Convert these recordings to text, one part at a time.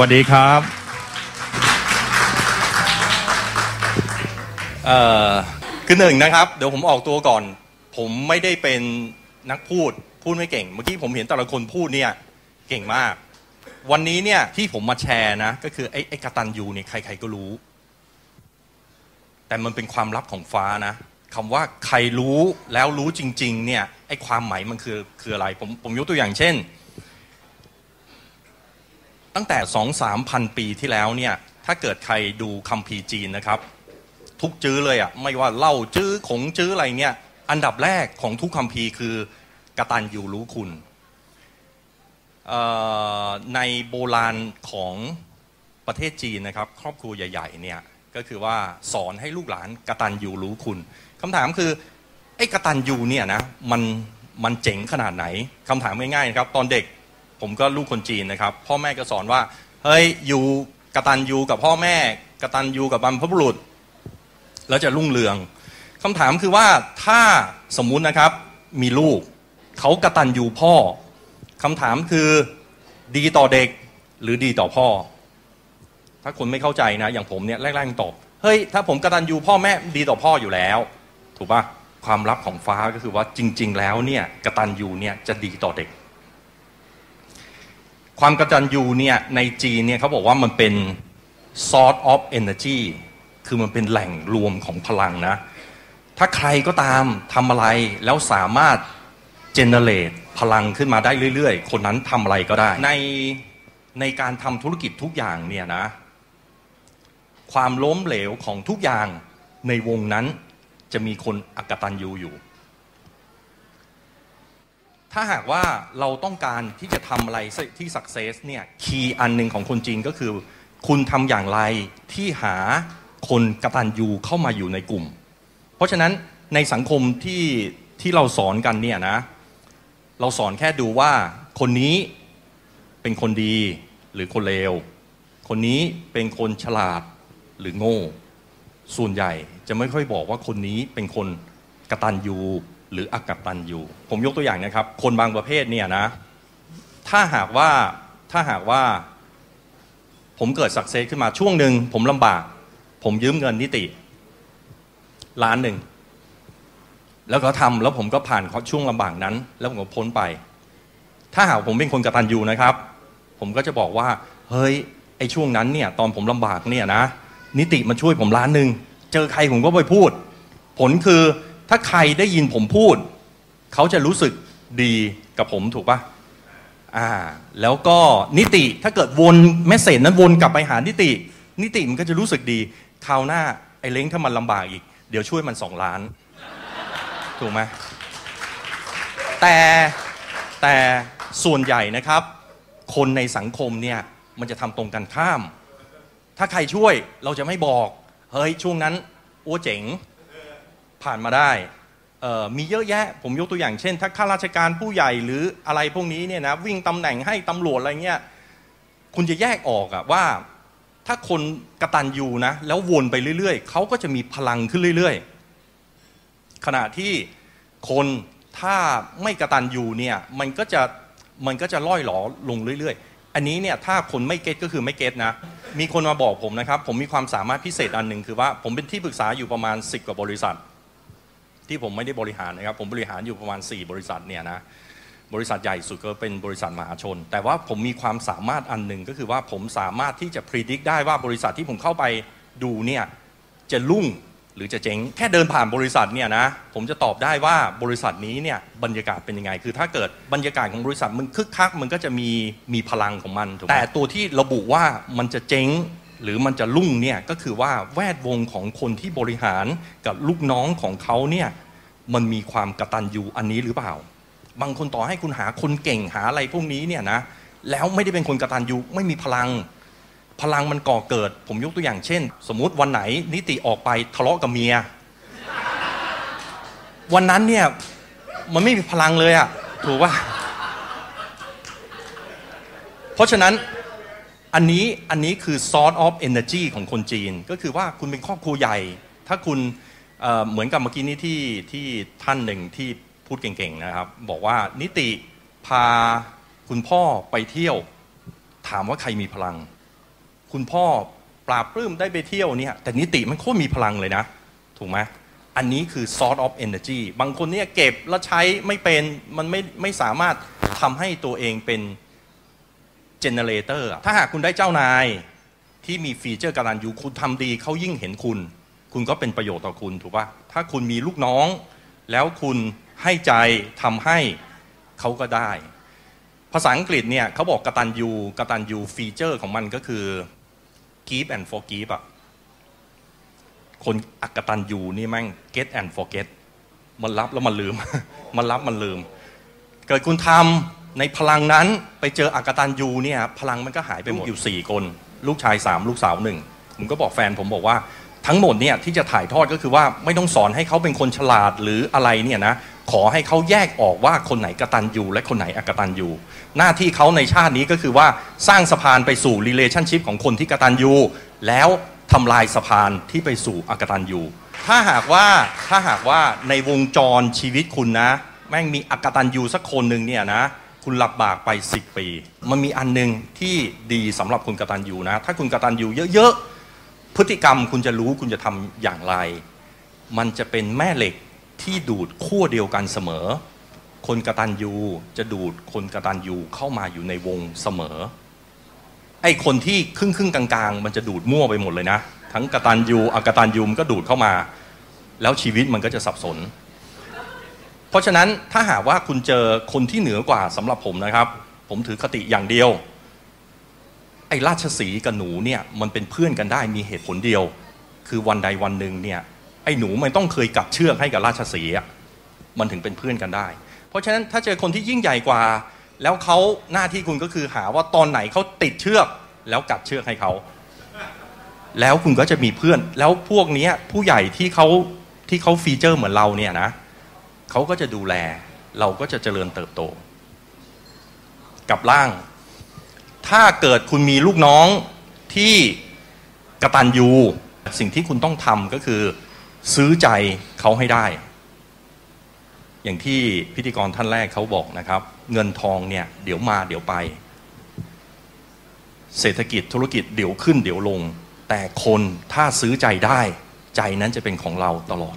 วัสดีครับเอ่อคือหนึ่งนะครับ เดี๋ยวผมออกตัวก่อน ผมไม่ได้เป็นนักพูดพูดไม่เก่ง เมื่อกี้ผมเห็นแต่ละคนพูดเนี่ยเก่งมาก วันนี้เนี่ยที่ผมมาแชร์นะ ก็คือไอ้ไอ้กตันยูเนี่ยใคร ๆก็รู้ แต่มันเป็นความลับของฟ้านะคำว่าใครรู้แล้วรู้จริง ๆ เนี่ยไอ้ความหมายมันคือคืออะไร ผมผมยกตัวอย่างเช่น ตั้งแต่สองสามพันปีที่แล้วเนี่ย ถ้าเกิดใครดูคัมภีร์จีนนะครับ ทุกจื้อเลยอะ่ะ ไม่ว่าเล่าจื้อขงจื้ออะไรเนี่ย อันดับแรกของทุกคัมภีร์คือกตัญญูรู้คุณในโบราณของประเทศจีนนะครับ ครอบครัวใหญ่ๆเนี่ยก็คือว่าสอนให้ลูกหลานกตัญญูรู้คุณคำถามคือไอ้กตัญญูเนี่ยนะมันมันเจ๋งขนาดไหนคำถามง่ายๆนะครับ ตอนเด็ก ผมก็ลูกคนจีนนะครับ พ่อแม่ก็สอนว่า เฮ้ยอยู่กตัญญูกับพ่อแม่กตัญญูกับบรรพบุรุษ แล้วจะรุ่งเรืองคำถามคือว่าถ้าสมมุตินะครับมีลูก เขากตัญญูพ่อคำถามคือดีต่อเด็กหรือดีต่อพ่อ ถ้าคนไม่เข้าใจนะ อย่างผมเนี่ยแรกๆตอบเฮ้ยถ้าผมกตัญญูพ่อแม่ดีต่อพ่ออยู่แล้ว ถูกปะความลับของฟ้าก็คือว่าจริง ๆ แล้วเนี่ยกตัญญูเนี่ยจะดีต่อเด็ก ความกตัญญูเนี่ยในจีนเนี่ยเขาบอกว่ามันเป็น source of energy คือมันเป็นแหล่งรวมของพลังนะ ถ้าใครก็ตามทำอะไรแล้วสามารถ generate พลังขึ้นมาได้เรื่อยๆ คนนั้นทำอะไรก็ได้ ในในการทำธุรกิจทุกอย่างเนี่ยนะ ความล้มเหลวของทุกอย่างในวงนั้นจะมีคนอักตันยูอยู่ ถ้าหากว่าเราต้องการที่จะทำอะไรที่สักเซสเนี่ยคีย์อันหนึ่งของคนจีนก็คือ คุณทำอย่างไรที่หาคนกระตันยูเข้ามาอยู่ในกลุ่ม เพราะฉะนั้นในสังคมที่ที่เราสอนกันเนี่ยนะเราสอนแค่ดูว่าคนนี้เป็นคนดีหรือคนเลว คนนี้เป็นคนฉลาดหรือโง่ ส่วนใหญ่จะไม่ค่อยบอกว่าคนนี้เป็นคนกระตัญญู หรืออักตันยูผมยกตัวอย่างนะครับ คนบางประเภทเนี่ยนะ ถ้าหากว่าถ้าหากว่า ผมเกิดสักเซสขึ้นมาช่วงหนึ่งผมลำบาก ผมยืมเงินนิติล้านหนึ่ง แล้วก็ทำแล้วผมก็ผ่านช่วงลำบากนั้น แล้วผมก็พ้นไป ถ้าหากผมเป็นคนกตัญญูนะครับ ผมก็จะบอกว่า เฮ้ยไอช่วงนั้นเนี่ยตอนผมลำบากเนี่ยนะ นิติมาช่วยผมล้านหนึ่งเจอใครผมก็ไปพูด ผลคือ ถ้าใครได้ยินผมพูด เขาจะรู้สึกดีกับผมถูกปะอ่า แล้วก็นิติถ้าเกิดวนเมสเซจนั้นวนกลับไปหานิติ นิติมันก็จะรู้สึกดีคราวหน้าไอ้เล้งถ้ามันลำบากอีก เดี๋ยวช่วยมันสองล้าน ถูกไหมแต่แต่ส่วนใหญ่นะครับ คนในสังคมเนี่ยมันจะทำตรงกันข้าม ถ้าใครช่วยเราจะไม่บอก เฮ้ยช่วงนั้นโอ้เจ๋ง ผ่านมาได้มีเยอะแยะ ผมยกตัวอย่างเช่น ถ้าข้าราชการผู้ใหญ่หรืออะไรพวกนี้เนี่ยนะวิ่งตำแหน่งให้ตำรวจอะไรเงี้ยคุณจะแยกออกอะว่าถ้าคนกระตันยูนะแล้ววนไปเรื่อยๆเขาก็จะมีพลังขึ้นเรื่อยๆ ขณะที่คนถ้าไม่กระตันยูเนี่ยมันก็จะมันก็จะล่อยหลอลงเรื่อยๆ อันนี้เนี่ยถ้าคนไม่เก็ตก็คือไม่เก็ตนะ มีคนมาบอกผมนะครับ ผมมีความสามารถพิเศษอันหนึ่งคือว่าผมเป็นที่ปรึกษาอยู่ประมาณ 10 กว่าบริษัท ที่ผมไม่ได้บริหารนะครับ ผมบริหารอยู่ประมาณ 4 บริษัทเนี่ยนะบริษัทใหญ่สุดก็เป็นบริษัทมหาชน แต่ว่าผมมีความสามารถอันหนึ่งก็คือว่าผมสามารถที่จะพิจิตรได้ว่าบริษัทที่ผมเข้าไปดูเนี่ยจะรุ่งหรือจะเจ๊งแค่เดินผ่านบริษัทเนี่ยนะผมจะตอบได้ว่าบริษัทนี้เนี่ยบรรยากาศเป็นยังไง คือถ้าเกิดบรรยากาศของบริษัทมันคึกคักมันก็จะมีมีพลังของมันถูกแต่ตัวที่ระบุว่ามันจะเจ๊งหรือมันจะรุ่งเนี่ยก็คือว่าแวดวงของคนที่บริหารกับลูกน้องของเขาเนี่ย มันมีความกระตันยูอันนี้หรือเปล่า บางคนต่อให้คุณหาคนเก่งหาอะไรพวกนี้เนี่ยนะแล้วไม่ได้เป็นคนกระตันยูไม่มีพลัง พลังมันก่อเกิด ผมยกตัวอย่างเช่น สมมุติวันไหนนิติออกไปทะเลาะกับเมีย วันนั้นเนี่ยมันไม่มีพลังเลยอะถูกป่ะเพราะฉะนั้นอันนี้อันนี้คือ source of energy ของคนจีน ก็คือว่าคุณเป็นครอบครัวใหญ่ ถ้าคุณ เหมือนกับเมื่อกี้นี้ที่ที่ท่านหนึ่งที่พูดเก่งๆนะครับ บอกว่านิติพาคุณพ่อไปเที่ยว ถามว่าใครมีพลัง คุณพ่อปราบปลื้มได้ไปเที่ยวเนี่ยแต่นิติมันโคตรมีพลังเลยนะ ถูกไหมอันนี้คือ source of energy บางคนเนี่ยเก็บแล้วใช้ไม่เป็น มันไม่ไม่สามารถทำให้ตัวเองเป็น generator ถ้าหากคุณได้เจ้านายที่มีฟีเจอร์การันยูคุณทำดีเขายิ่งเห็นคุณ คุณก็เป็นประโยชน์ต่อคุณถูกปะถ้าคุณมีลูกน้อง แล้วคุณให้ใจทำให้เขาก็ได้ ภาษาอังกฤษเนี่ยเขาบอกกตันยูกตันยูฟีเจอร์ของมันก็คือ give and forgive อะคนอักตันยูนี่แม่ง get and forget มันรับแล้วมันลืม มันรับมันลืม เกิดคุณทำในพลังนั้นไปเจออักตันยูเนี่ยพลังมันก็หายไปหมดอยู่4คน ลูกชาย3ลูกสาวหนึ่งผมก็บอกแฟนผมบอกว่า ทั้งหมดเนี่ยที่จะถ่ายทอดก็คือว่าไม่ต้องสอนให้เขาเป็นคนฉลาดหรืออะไรเนี่ยนะขอให้เขาแยกออกว่าคนไหนกระตันยูและคนไหนอกตันยูหน้าที่เขาในชาตินี้ก็คือว่าสร้างสะพานไปสู่ relationship ของคนที่กระตันยูแล้วทำลายสะพานที่ไปสู่อกตันยูถ้าหากว่าถ้าหากว่าในวงจรชีวิตคุณนะ แม่งมีอกตันยูสักคนหนึ่งเนี่ยนะคุณหลับบากไป 10 ปี มันมีอันหนึงที่ดีสำหรับคุณกระตันยูนะ ถ้าคุณกระตันยูเยอะๆ พฤติกรรมคุณจะรู้คุณจะทำอย่างไร มันจะเป็นแม่เหล็กที่ดูดขั้วเดียวกันเสมอ คนกระตันยูจะดูดคนกระตันยูเข้ามาอยู่ในวงเสมอ ไอ้คนที่ครึ่งครึ่งกลางๆ มันจะดูดมั่วไปหมดเลยนะ ทั้งกระตันยูอกตันยูมันก็ดูดเข้ามา แล้วชีวิตมันก็จะสับสน เพราะฉะนั้นถ้าหากว่าคุณเจอคนที่เหนือกว่าสำหรับผมนะครับ ผมถือคติอย่างเดียว ไอ้ราชสีกับหนูเนี่ยมันเป็นเพื่อนกันได้มีเหตุผลเดียว คือวันใดวันหนึ่งเนี่ยไอ้หนูมันต้องเคยกัดเชือกให้กับราชสีห์อะมันถึงเป็นเพื่อนกันได้ เพราะฉะนั้นถ้าเจอคนที่ยิ่งใหญ่กว่า แล้วเขาหน้าที่คุณก็คือหาว่าตอนไหนเขาติดเชือก แล้วกัดเชือกให้เขาแล้วคุณก็จะมีเพื่อน แล้วพวกนี้ผู้ใหญ่ที่เขาที่เขาฟีเจอร์เหมือนเราเนี่ยนะเขาก็จะดูแล เราก็จะเจริญเติบโต กับร่าง ถ้าเกิดคุณมีลูกน้องที่กระตันยูสิ่งที่คุณต้องทำก็คือ ซื้อใจเขาให้ได้ อย่างที่พิธีกรท่านแรกเขาบอกนะครับ เงินทองเนี่ยเดี๋ยวมาเดี๋ยวไป เศรษฐกิจธุรกิจเดี๋ยวขึ้นเดี๋ยวลง แต่คนถ้าซื้อใจได้ ใจนั้นจะเป็นของเราตลอด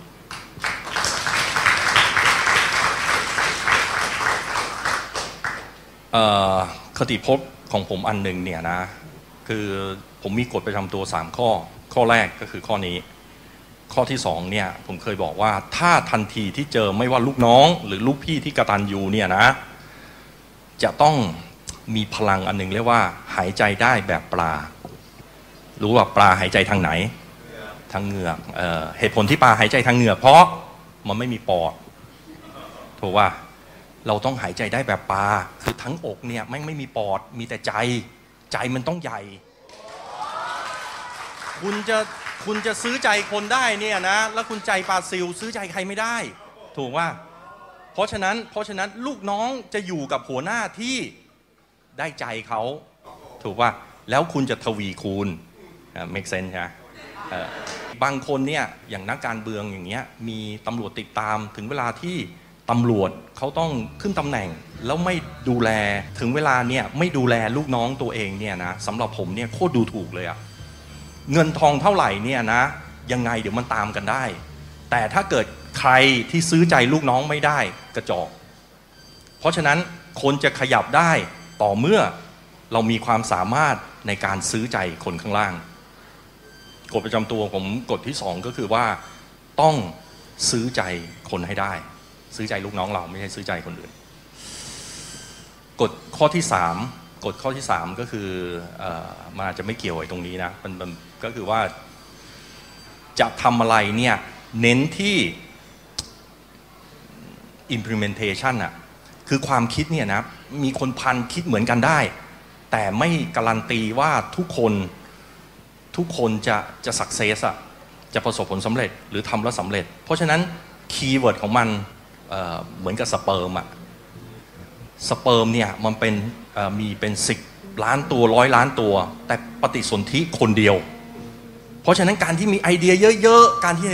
เอ่อคติพจน์ ของผมอันหนึ่งเนี่ยนะ คือผมมีกฎประจำตัว 3 ข้อ ข้อแรกก็คือข้อนี้ ข้อที่2เนี่ยผมเคยบอกว่าถ้าทันทีที่เจอไม่ว่าลูกน้อง หรือลูกพี่ที่กระตันยูเนี่ยนะ จะต้องมีพลังอันหนึ่งเรียกว่า หายใจได้แบบปลา รู้ว่าปลาหายใจทางไหน ทางเหงือกเเหตุผลที่ปลาหายใจทางเหงือกเพราะมันไม่มีปอดถูกว่า เราต้องหายใจได้แบบปลาคือทั้งอกเนี่ยแม่งไม่มีปอดมีแต่ใจ ใจมันต้องใหญ่ คุณจะคุณจะซื้อใจคนได้เนี่ยนะ แล้วคุณใจปลาซิลซื้อใจใครไม่ได้ ถูกว่า เพราะฉะนั้นเพราะฉะนั้นลูกน้องจะอยู่กับหัวหน้าที่ได้ใจเขาถูกว่าแล้วคุณจะทวีคูณเมกเซนใช่ไหมบางคนเนี่ยอย่างนักการเมืองอย่างเงี้ยมีตำรวจติดตามถึงเวลาที่ ตำรวจเขาต้องขึ้นตำแหน่ง แล้วไม่ดูแลถึงเวลาเนี่ยไม่ดูแลลูกน้องตัวเองเนี่ยนะสำหรับผมเนี่ยโคตรดูถูกเลยอะเงินทองเท่าไหร่เนี่ยนะ ยังไงเดี๋ยวมันตามกันได้ แต่ถ้าเกิดใครที่ซื้อใจลูกน้องไม่ได้กระจอก เพราะฉะนั้นคนจะขยับได้ต่อเมื่อเรามีความสามารถในการซื้อใจคนข้างล่างกฎประจำตัวผมกฎที่สองก็คือว่าต้องซื้อใจคนให้ได้ ซื้อใจลูกน้องเราไม่ใช่ซื้อใจคนอื่น กฎข้อที่สามกฎข้อที่สามก็คืออมันอาจจะไม่เกี่ยวไอ้ตรงนี้นะมันมันก็คือว่าจะทำอะไรเนี่ยเน้นที่ implementation อะคือความคิดเนี่ยนะมีคนพันคิดเหมือนกันได้ แต่ไม่การันตีว่าทุกคนทุกคนจะจะ success อะจะประสบผลสำเร็จหรือทำแล้วสำเร็จ เพราะฉะนั้นคีย์เวิร์ดของมัน เหมือนกับสเปิร์มอะสเปิร์มเนี่ยมันเป็นมีเป็นสิบล้านตัวร้อยล้านตัว แต่ปฏิสนธิคนเดียว เพราะฉะนั้นการที่มีไอเดียเยอะๆ การที่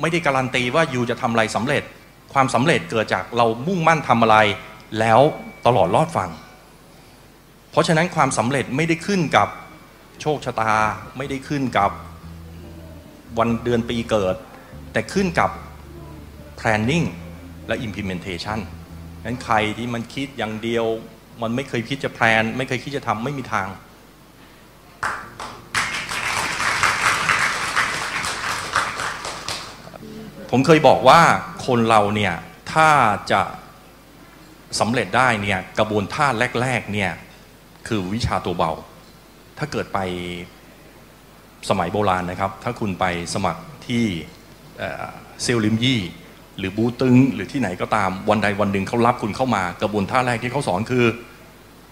ไม่ได้การันตีว่ายูจะทำอะไรสำเร็จ ความสำเร็จเกิดจากเรามุ่งมั่นทำอะไรแล้วตลอดรอดฟัง เพราะฉะนั้นความสำเร็จไม่ได้ขึ้นกับโชคชะตาไม่ได้ขึ้นกับวันเดือนปีเกิด แต่ขึ้นกับ planning และ implementation งั้นใครที่มันคิดอย่างเดียว มันไม่เคยคิดจะแพลน ไม่เคยคิดจะทำไม่มีทาง ผมเคยบอกว่าคนเราเนี่ยถ้าจะสำเร็จได้เนี่ยกระบวนท่าแรกๆเนี่ยคือวิชาตัวเบา ถ้าเกิดไปสมัยโบราณนะครับ ถ้าคุณไปสมัครที่เอ่อเซลลิมยี่ หรือบูตึง หรือที่ไหนก็ตามวันใดวันหนึ่งเขารับคุณเข้ามากระบวนท่าแรกที่เขาสอนคือ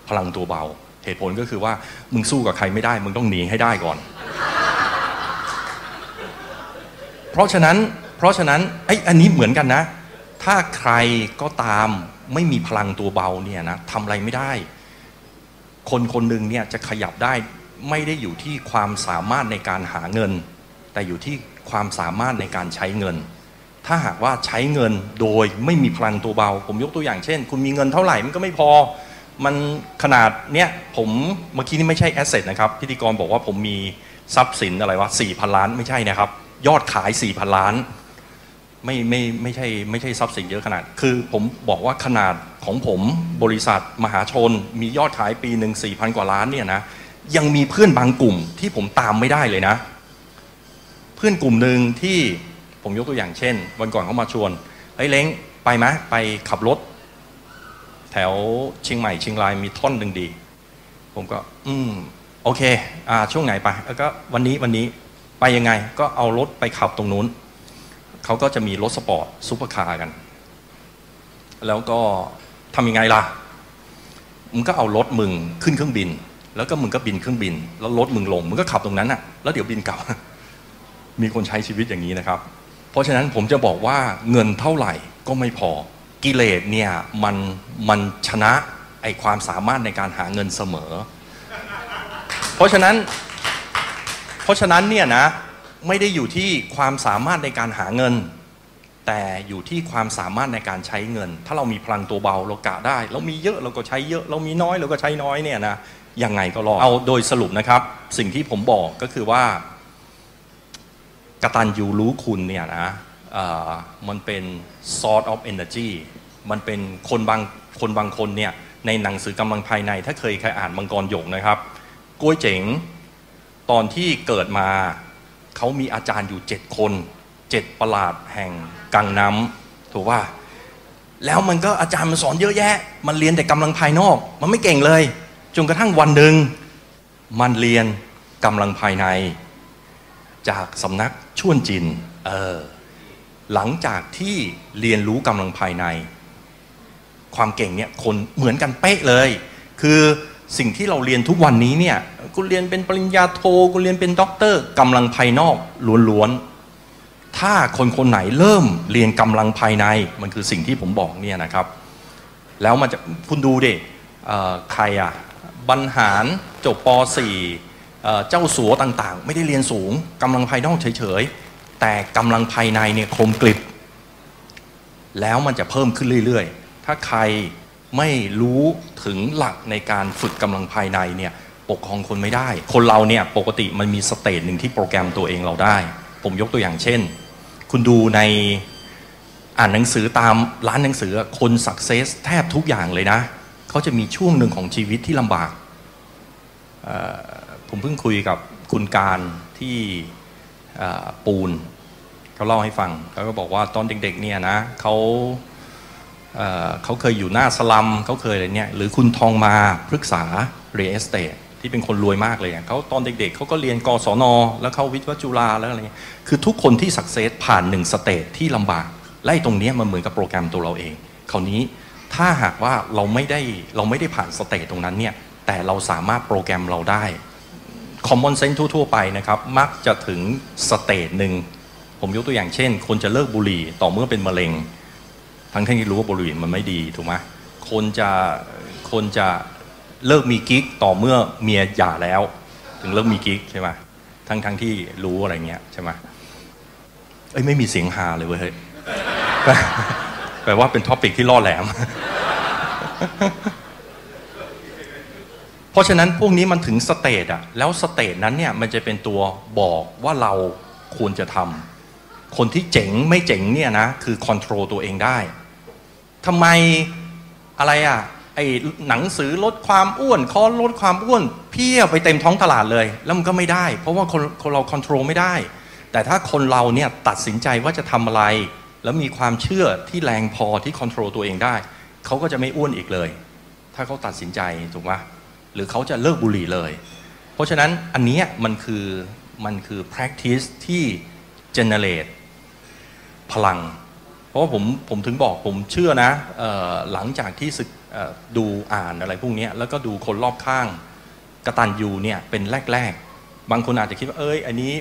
พลังตัวเบา เหตุผลก็คือว่ามึงสู้กับใครไม่ได้ มึงต้องหนีให้ได้ก่อน เพราะฉะนั้นเพราะฉะนั้นไอ้ยอันนี้เหมือนกันนะ ถ้าใครก็ตามไม่มีพลังตัวเบาเนี่ยนะทำอะไรไม่ได้ คนคนหนึ่งเนี่ยจะขยับได้ไม่ได้อยู่ที่ความสามารถในการหาเงิน แต่อยู่ที่ความสามารถในการใช้เงิน ถ้าหากว่าใช้เงินโดยไม่มีพลังตัวเบา ผมยกตัวอย่างเช่น คุณมีเงินเท่าไหร่มันก็ไม่พอ มันขนาดเนี้ยผมเมื่อกี้นี่ไม่ใช่แอสเซทนะครับ พิธีกรบอกว่าผมมีทรัพย์สินอะไรวะสี่พันล้านไม่ใช่นะครับ ยอดขายสี่พันล้าน ไม่ไม่ไม่ใช่ไม่ใช่ทรัพย์สินเยอะขนาด คือผมบอกว่าขนาดของผมบริษัทมหาชน มียอดขายปีหนึ่งสี่พันกว่าล้านเนี่ยนะยังมีเพื่อนบางกลุ่มที่ผมตามไม่ได้เลยนะ เพื่อนกลุ่มหนึ่งที่ ผมยกตัวอย่างเช่น วันก่อนเขามาชวนเฮ้ยเล้งไปไหมไปขับรถ แถวเชียงใหม่เชียงรายมีท่อนหนึ่งดี ผมก็ อืมโอเค อ่า ช่วงไหนไปแล้วก็วันนี้วันนี้ไปยังไง ก็เอารถไปขับตรงนู้นเขาก็จะมีรถสปอร์ตซูเปอร์คาร์กัน แล้วก็ทำยังไงล่ะมึงก็เอารถมึงขึ้นเครื่องบิน แล้วก็มึงก็บินเครื่องบิน แล้วรถมึงลงมึงก็ขับตรงนั้นน่ะ แล้วเดี๋ยวบินกลับมีคนใช้ชีวิตอย่างนี้นะครับ ราะฉะนั้นผมจะบอกว่าเงินเท่าไหร่ก็ไม่พอกิเลสเนี่ยมันมันชนะไอความสามารถในการหาเงินเสมอ เพราะฉะนั้น เพราะฉะนั้นเนี่ยนะไม่ได้อยู่ที่ความสามารถในการหาเงิน แต่อยู่ที่ความสามารถในการใช้เงิน ถ้าเรามีพลังตัวเบาเรากะได้ เรามีเยอะเราก็ใช้เยอะ เรามีน้อยเราก็ใช้น้อยเนี่ยนะยังไงก็รอดเอาโดยสรุปนะครับ สิ่งที่ผมบอกก็คือว่า กตัญญูรู้คุณเนี่ยนะมันเป็น sort of energy มันเป็นคนบางคนบางคนเนี่ยในหนังสือกำลังภายใน ถ้าเคยใครอ่านมังกรหยกนะครับกล้วยเจ๋งตอนที่เกิดมาเขามีอาจารย์อยู่เจ็ดคนเจ็ดประหลาดแห่งกังน้ำถูกว่า แล้วมันก็อาจารย์มันสอนเยอะแยะ มันเรียนแต่กำลังภายนอก มันไม่เก่งเลย จนกระทั่งวันหนึ่งมันเรียนกำลังภายใน จากสำนักช่วนจินเออหลังจากที่เรียนรู้กำลังภายใน ความเก่งเนี่ยคนเหมือนกันเป๊ะเลย คือสิ่งที่เราเรียนทุกวันนี้เนี่ยกูเรียนเป็นปริญญาโทกูเรียนเป็นด็อกเตอร์กำลังภายนอกล้วนๆ ถ้าคนคนไหนเริ่มเรียนกำลังภายในมันคือสิ่งที่ผมบอกเนี่ยนะครับ แล้วมันจะคุณดูดิเอ่อใครอะบรรหารจบป .4 เจ้าสัวต่างๆ ไม่ได้เรียนสูงกำลังภายนอกเฉยๆ แต่กำลังภายในเนี่ยคมกริบแล้วมันจะเพิ่มขึ้นเรื่อยๆ ถ้าใครไม่รู้ถึงหลักในการฝึกกำลังภายในเนี่ยปกครองคนไม่ได้ คนเราเนี่ยปกติมันมีสเตจหนึ่งที่โปรแกรมตัวเองเราได้ ผมยกตัวอย่างเช่น คุณดูในอ่านหนังสือตามร้านหนังสือคนสักเซสแทบทุกอย่างเลยนะ เขาจะมีช่วงหนึ่งของชีวิตที่ลำบากเอ่อ ผมเพิ่งคุยกับคุณการที่ปูนเขาเล่าให้ฟังเขาก็บอกว่าตอนเด็กๆเนี่ยนะเขาเเขาเคยอยู่หน้าสลัมเขาเคยอะไรเนี่ยหรือคุณทองมาพฤกษาเรสเตทที่เป็นคนรวยมากเลยเขาตอนเด็กๆเขาก็เรียนกศนแล้วเข้าวิทยาจุฬาแล้วอะไรเงี้ยคือทุกคนที่สักเซสผ่านหนึ่งสเตจที่ลำบากและไอ้ตรงนี้มันเหมือนกับโปรแกรมตัวเราเองคราวนี้ถ้าหากว่าเราไม่ได้เราไม่ได้ผ่านสเตจตรงนั้นเนี่ยแต่เราสามารถโปรแกรมเราได้ คอมมอนเซนส์ทั่ว ๆ ไปนะครับมักจะถึงสเตจหนึ่งผมยกตัวอย่างเช่น คนจะเลิกบุหรี่ต่อเมื่อเป็นมะเร็ง ทั้งที่รู้ว่าบุหรี่มันไม่ดีถูกไหมคนจะคนจะเลิกมีกิ๊กต่อเมื่อเมียหย่าแล้ว ถึงเลิกมีกิ๊กใช่ไหมทั้งทั้งที่รู้อะไรเงี้ยใช่ไหมเอ้ยไม่มีเสียงฮาเลยเว้ยแปลว่าเป็นท็อปิกที่ล่อแหลม ราะฉะนั้นพวกนี้มันถึงสเตจอะแล้วสเตจนั้นเนี่ยมันจะเป็นตัวบอกว่าเราควรจะทำคนที่เจ๋งไม่เจ๋งเนี่ยนะคือคอนโทรลตัวเองได้ทำไมอะไรอะไอหนังสือลดความอ้วนคอลดความอ้วนเพี้ยไปเต็มท้องตลาดเลย แล้วมันก็ไม่ได้ เพราะว่าคนคนเราคอนโทรลไม่ได้ แต่ถ้าคนเราเนี่ยตัดสินใจว่าจะทำอะไร แล้วมีความเชื่อที่แรงพอที่คอนโทรลตัวเองได้ เขาก็จะไม่อ้วนอีกเลย ถ้าเขาตัดสินใจถูกไหม รือเขาจะเลิกบุหรี่เลย เพราะฉะนั้นอันนี้มันคือมันคือ practice ที่ generate พลัง เพราะว่าผมผมถึงบอกผมเชื่อนะออหลังจากที่ศึกดูอ่านอะไรพวกนี้แล้วก็ดูคนรอบข้างกระตันยูเนี่ยเป็นแรก ๆ บางคนอาจจะคิดว่าเอ้ยอันนี้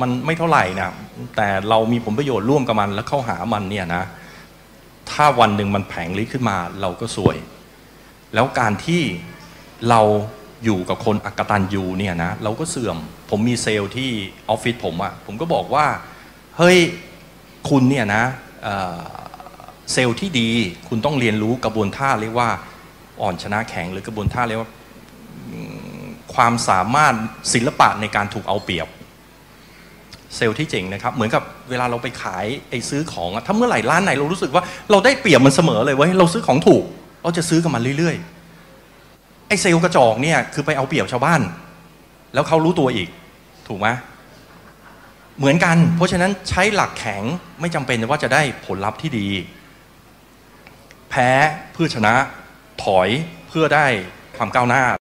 มันไม่เท่าไหร่นะแต่เรามีผลประโยชน์ร่วมกับมันแล้วเข้าหามันเนี่ยนะถ้าวันหนึ่งมันแผงลิขึ้นมาเราก็สวย แล้วการที่ เราอยู่กับคนอักตันยูเนี่ยนะเราก็เสื่อมผมมีเซลล์ที่ออฟฟิศผมอะผมก็บอกว่า เฮ้ย คุณเนี่ยนะเเซลล์ที่ดี คุณต้องเรียนรู้กระบวนท่าเรียกว่าอ่อนชนะแข็งหรือกระบวนท่าเรียกว่าความสามารถศิลปะในการถูกเอาเปรียบ เซลล์ที่เจ๋งนะครับ เหมือนกับเวลาเราไปขายไอ้ซื้อของอะถ้าเมื่อไหร่ร้านไหนเรารู้สึกว่าเราได้เปรียบมันเสมอเลยเว้ยเราซื้อของถูก เราจะซื้อกับมันเรื่อยๆ ไอ้เซลล์กระจอกเนี่ยคือไปเอาเปรียบชาวบ้าน แล้วเขารู้ตัวอีก ถูกไหมเหมือนกัน เพราะฉะนั้นใช้หลักแข็งไม่จำเป็นว่าจะได้ผลลัพธ์ที่ดี แพ้เพื่อชนะถอยเพื่อได้ความก้าวหน้า